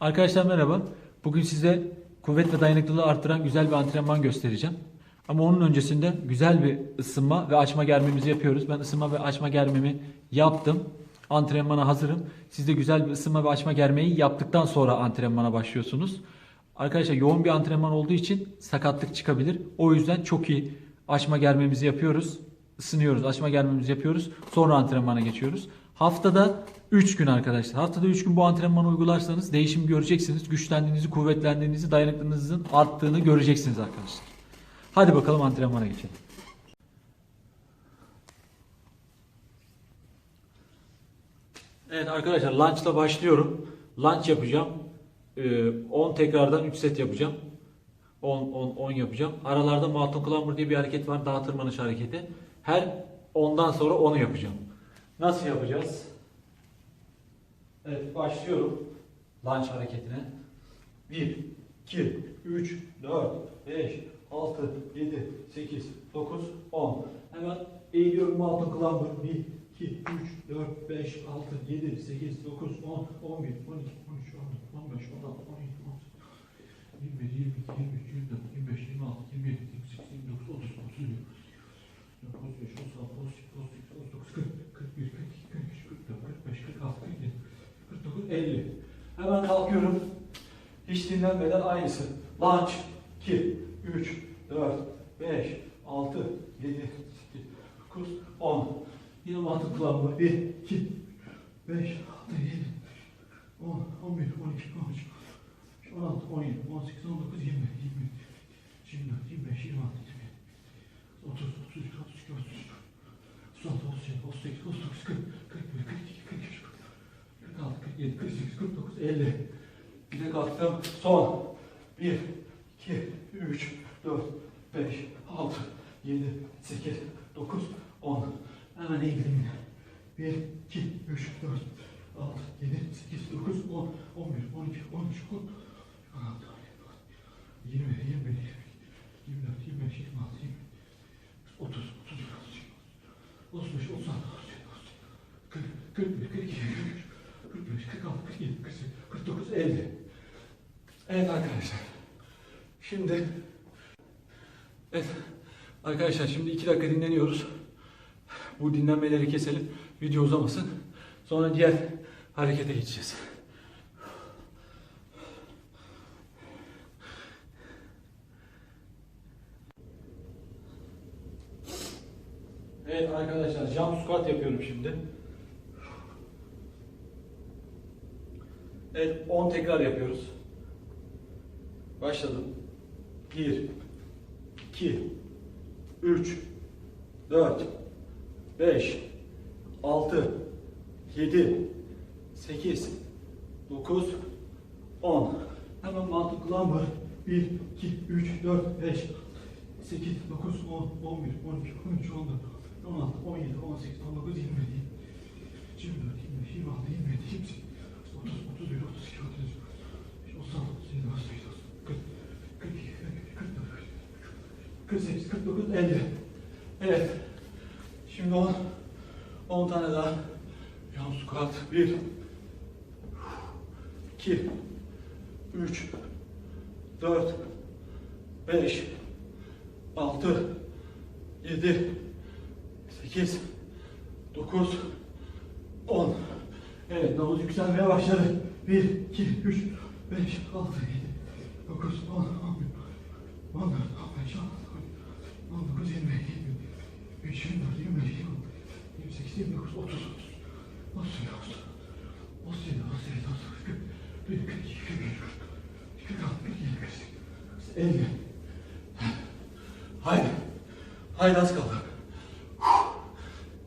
Arkadaşlar merhaba. Bugün size kuvvet ve dayanıklılığı arttıran güzel bir antrenman göstereceğim. Ama onun öncesinde güzel bir ısınma ve açma germemizi yapıyoruz. Ben ısınma ve açma germemi yaptım. Antrenmana hazırım. Siz de güzel bir ısınma ve açma germeyi yaptıktan sonra antrenmana başlıyorsunuz. Arkadaşlar yoğun bir antrenman olduğu için sakatlık çıkabilir. O yüzden çok iyi açma germemizi yapıyoruz. Isınıyoruz, açma germemizi yapıyoruz. Sonra antrenmana geçiyoruz. Haftada 3 gün arkadaşlar. Haftada 3 gün bu antrenmanı uygularsanız değişim göreceksiniz. Güçlendiğinizi, kuvvetlendiğinizi, dayanıklılığınızın arttığını göreceksiniz arkadaşlar. Hadi bakalım antrenmana geçelim. Evet arkadaşlar lunch'la başlıyorum. Lunch yapacağım. Ee, 10 tekrardan 3 set yapacağım. 10 10 10 yapacağım. Aralarda mountain climber diye bir hareket var. Dağ tırmanış hareketi. Her 10'dan sonra 10'u yapacağım. Nasıl yapacağız? Evet başlıyorum. Lunge hareketine. 1 2 3 4 5 6 7 8 9 10. Hemen eğiliyorum mountain climber. 1 2 3 4 5 6 7 8 9 10 11 12 13 14 15 16 17 18 21 22 23 24 25 26 27 28 29 30 31 35 36 38 38 39 40 41 42 43 44 45 46 47 49 50 Hemen kalkıyorum. Hiç dinlenmeden aynısı. Lunge 2 3 4 5 6 7 8 9 10 Yine mantık kullanma. 1 2 5 6 7 10 11 12 13 16 17 18 19 20 20 24 25 26 27 30 32 32 33 36 37 38 39 40 41 42 43 46 47 48 49 50 Bir de kalktım. Son. 1 2 3 4 5 6 7 8 9 10 Hemen eğildim yine. 1 2 3 4 6 7 8 9 10 11 12 13 10 16 20 21 24 25 26 27 30 31 32 35 36 40 41 42 43 45 46 47 48 49 50 Evet arkadaşlar. Şimdi Evet arkadaşlar şimdi 2 dakika dinleniyoruz. Bu dinlenmeleri keselim. Video uzamasın. Sonra diğer harekete geçeceğiz. Evet arkadaşlar jump squat yapıyorum şimdi. Evet 10 tekrar yapıyoruz. Başladım. 1 2 3 4 5 6 7 8 9 10 Hemen mantık var. 1 2 3 4 5 8 9 10 11 12 13 14 16 17 18 19 20 24 25 26 27 28 48 49 50 Evet. Şimdi 10 10 tane daha. Yan squat. 1 2 3 4 5 6 7 8 9 10 Evet nabız yükselmeye başladı. 1 2 3 5 6 7 9 10 11 14 15 16 19 20 23 24 25 26 28 29 30 30 31 37 38 39 40 42 43 46 47 48 50 Haydi. Haydi az kaldı.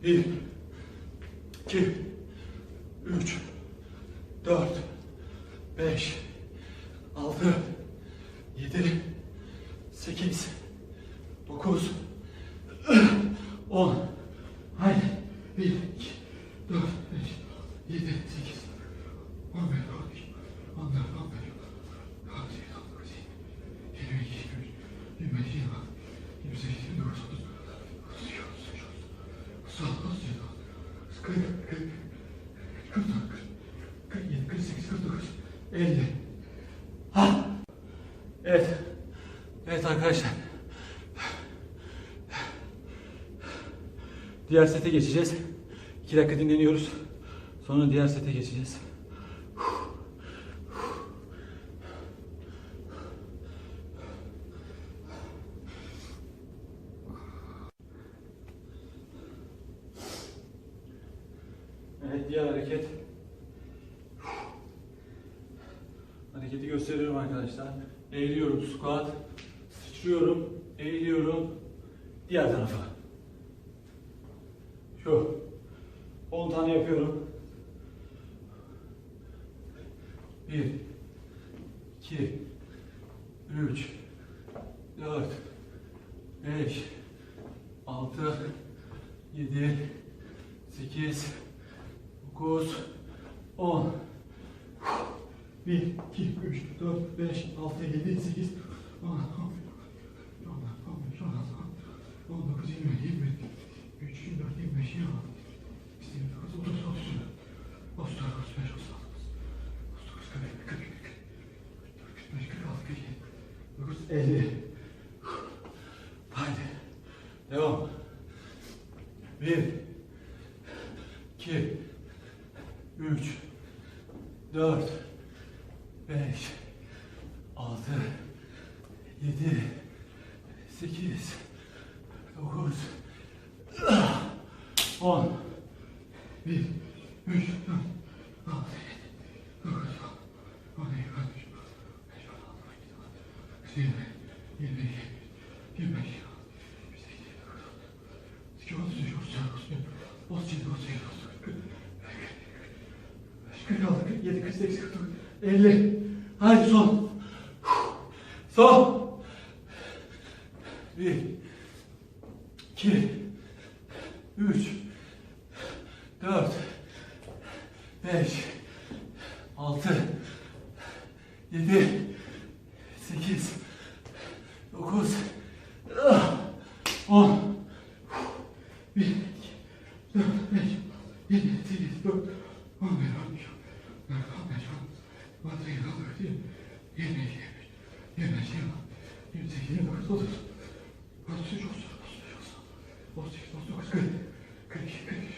1 2 3 4 5 6 7 8 9 10 Haydi 1 2 4 5 7 8 11 12 14 15 16 19 20 22 23 25 26 28 29 30 32 33 36 37 40 40 49 47 48 49 50 Evet. Evet arkadaşlar. Diğer sete geçeceğiz. 2 dakika dinleniyoruz. Sonra diğer sete geçeceğiz. Evet diğer hareket. Hareketi gösteriyorum arkadaşlar. Eğiliyorum squat. Sıçrıyorum. Eğiliyorum. Diğer tarafa. Şu. 10 tane yapıyorum. 1 2 3 4 5 6 7 8 9 10 1 2 3 4 5 6 7 8 10 11 12 13 14 15 16 19 20 21 23 24 25 26 50 Haydi. Devam. 1 2 3 4 5 6 7 8 9 10 1 3 4 6 7 9 10 11 12 13 14 15 16 17 20 25 28 29 46, 47, 48, 49, 50. Haydi son. Son. 1, 2, 3, 4, 5, 6, 7, 8, 9, 10. 1, 2, 4, 5, 7, 8, 9, 11, 12, 15, 16, 17, 18, 19, 20, 21, 22, 23, 24, 25, 26, 27, 28, 29, 30, 31, 32, 33, 34,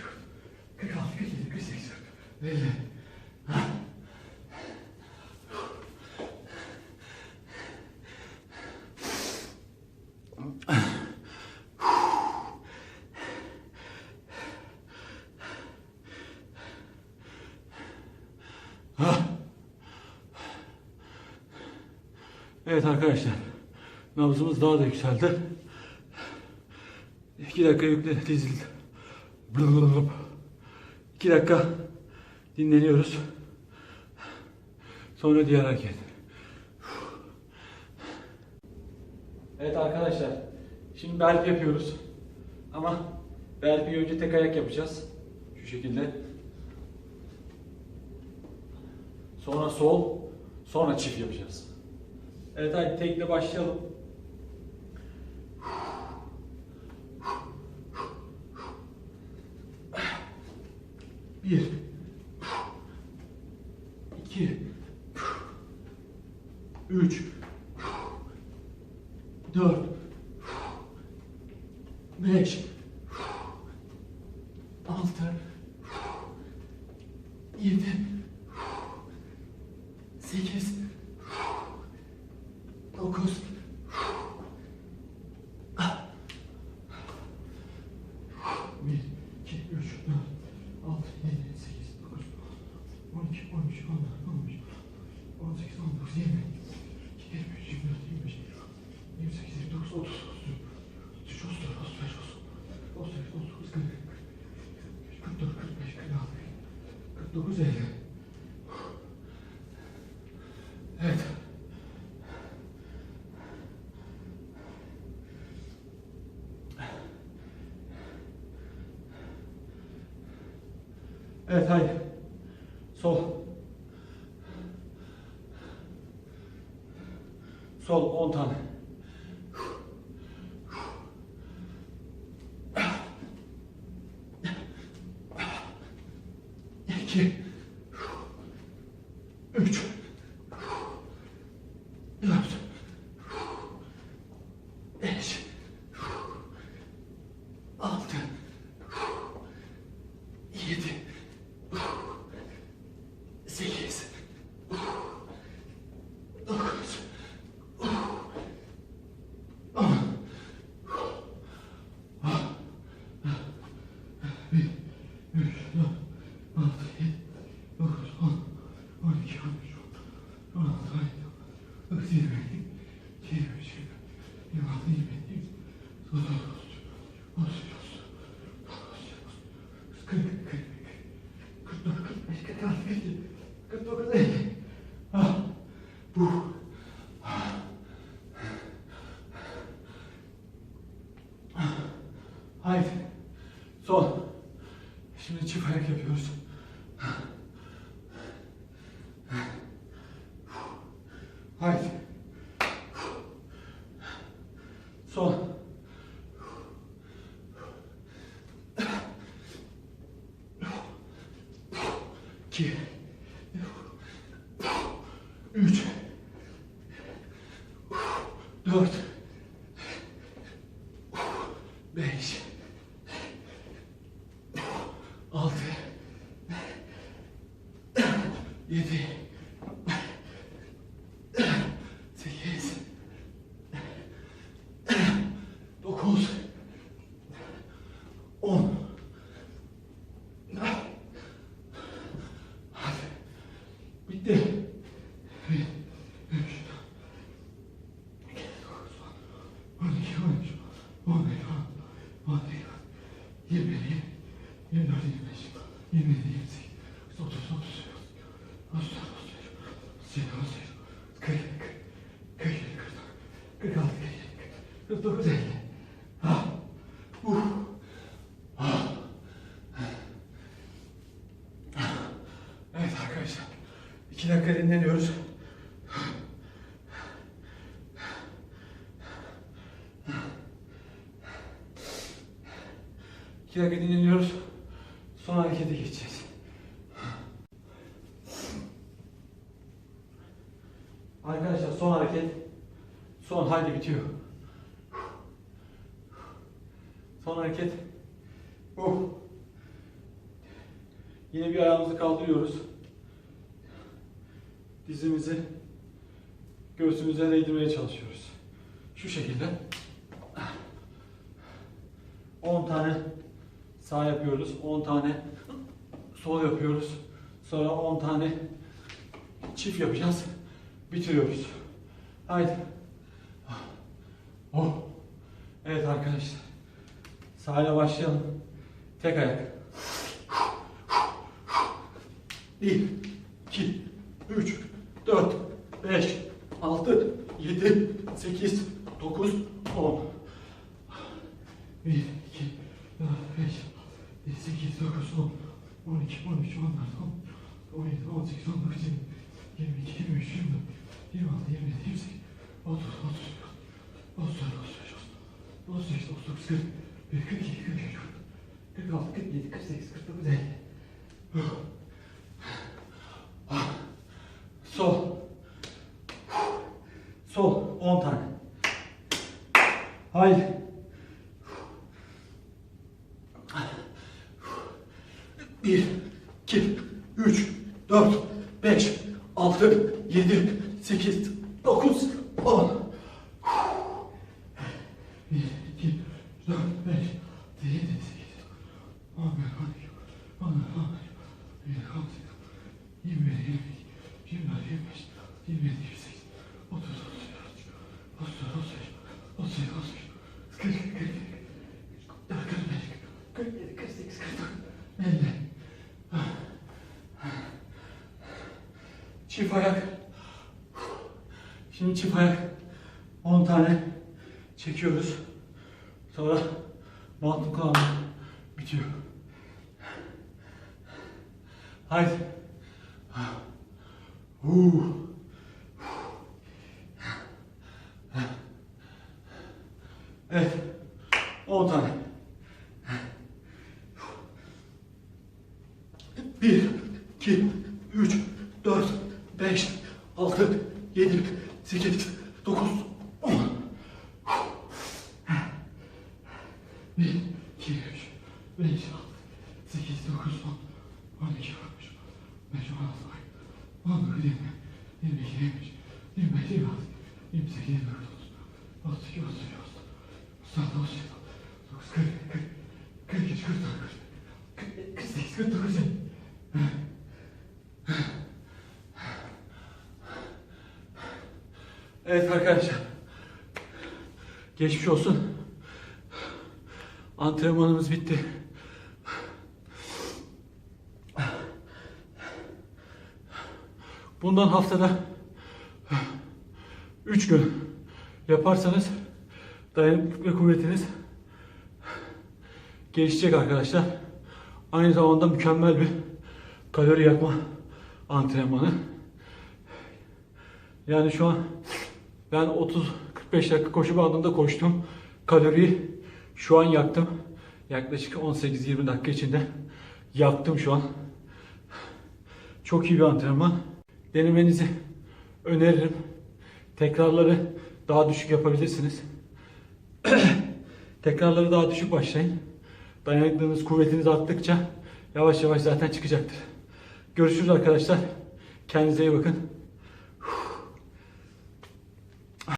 35, 36, 37, 38, 39, 40, 41, 42, Evet arkadaşlar. Nabzımız daha da yükseldi. 2 dakika yükle dizil. 2 dakika dinleniyoruz. Sonra diğer hareket. Evet arkadaşlar. Şimdi belki yapıyoruz. Ama belki önce tek ayak yapacağız. Şu şekilde. Sonra sol, sonra çift yapacağız. Evet hadi tekle başlayalım. Bir. iki, Üç. Dört. Beş. Altı. Yedi. Sekiz. 9 1 2 3 4 6 7 8 9 12 13 14 15 18 19 20 23 24 25 28 29 30 33 34 35 38 39 40 44 45 46 49 50 Evet. Evet haydi. Sol. Sol 10 tane. İki. Üç. Dört. yirmi, yirmi üç, yirmi altı, yirmi yedi, yirmi sekiz, otuz, otuz, otuz, kırk, kırk, kırk, kırk dört, kırk beş, kırk altı, kırk yedi, kırk dokuz, elli. Ah, bu. Haydi. Son. Şimdi çift ayak yapıyoruz. Haydi. Son. İki. Üç. Dört. Beş. Altı. Yedi. Sekiz. Dokuz. On. Hadi. Bitti. Bir, üç, iki, dokuz, on, on iki, on üç, on beş, on, on iki, yirmi, yirmi, yirmi dört, yirmi beş, yirmi yedi, yirmi sekiz, otuz, bir, otuz 2 dakika dinleniyoruz. Son harekete geçeceğiz. Arkadaşlar son hareket. Son haydi bitiyor. Son hareket. Uh. Yine bir ayağımızı kaldırıyoruz. Dizimizi göğsümüze değdirmeye çalışıyoruz. Şu şekilde. Ah. 10 tane sağ yapıyoruz. 10 tane sol yapıyoruz. Sonra 10 tane çift yapacağız. Bitiriyoruz. Haydi. Oh. Evet arkadaşlar. Sağ ile başlayalım. Tek ayak. 1, 2, 3, 4, 5, 6, 7, 8, 9, 10. 1, Ой, чмон чмон гал. Ой, тооц их сон өгч. Яа би тийм биш юм. Яа би тийм биш. Ос ос. Ос ос. Ос их ос өгсгэр. Их их их. Гэт гал гэт нэг хэсэг хэсгэрдэг. Ах. 5, 6, 7, 8, 9, 10. Çift ayak. Şimdi çift ayak 10 tane çekiyoruz. Sonra mountain climb bitiyor. Haydi. Uh. Evet. 10 tane. Bir, iki, üç, dört, beş, altı, yedi, sekiz, dokuz, on. Bir, iki, üç, beş, altı, sekiz, dokuz, on, on iki, on üç, on beş, on altı, on dokuz, yirmi, yirmi iki, yirmi üç, yirmi beş, yirmi altı, yirmi sekiz, yirmi dokuz, otuz, otuz iki, otuz üç, otuz dört, otuz altı, otuz yedi, otuz dokuz, kırk, kırk, kırk üç, kırk dört, kırk beş, kırk sekiz, kırk dokuz, elli. Evet arkadaşlar. Geçmiş olsun. Antrenmanımız bitti. Bundan haftada 3 gün yaparsanız dayanıklık ve kuvvetiniz gelişecek arkadaşlar. Aynı zamanda mükemmel bir kalori yakma antrenmanı. Yani şu an ben 30-45 dakika koşu bandında koştum. Kaloriyi şu an yaktım. Yaklaşık 18-20 dakika içinde yaktım şu an. Çok iyi bir antrenman. Denemenizi öneririm. Tekrarları daha düşük yapabilirsiniz. Tekrarları daha düşük başlayın. Dayanıklılığınız, kuvvetiniz arttıkça yavaş yavaş zaten çıkacaktır. Görüşürüz arkadaşlar. Kendinize iyi bakın.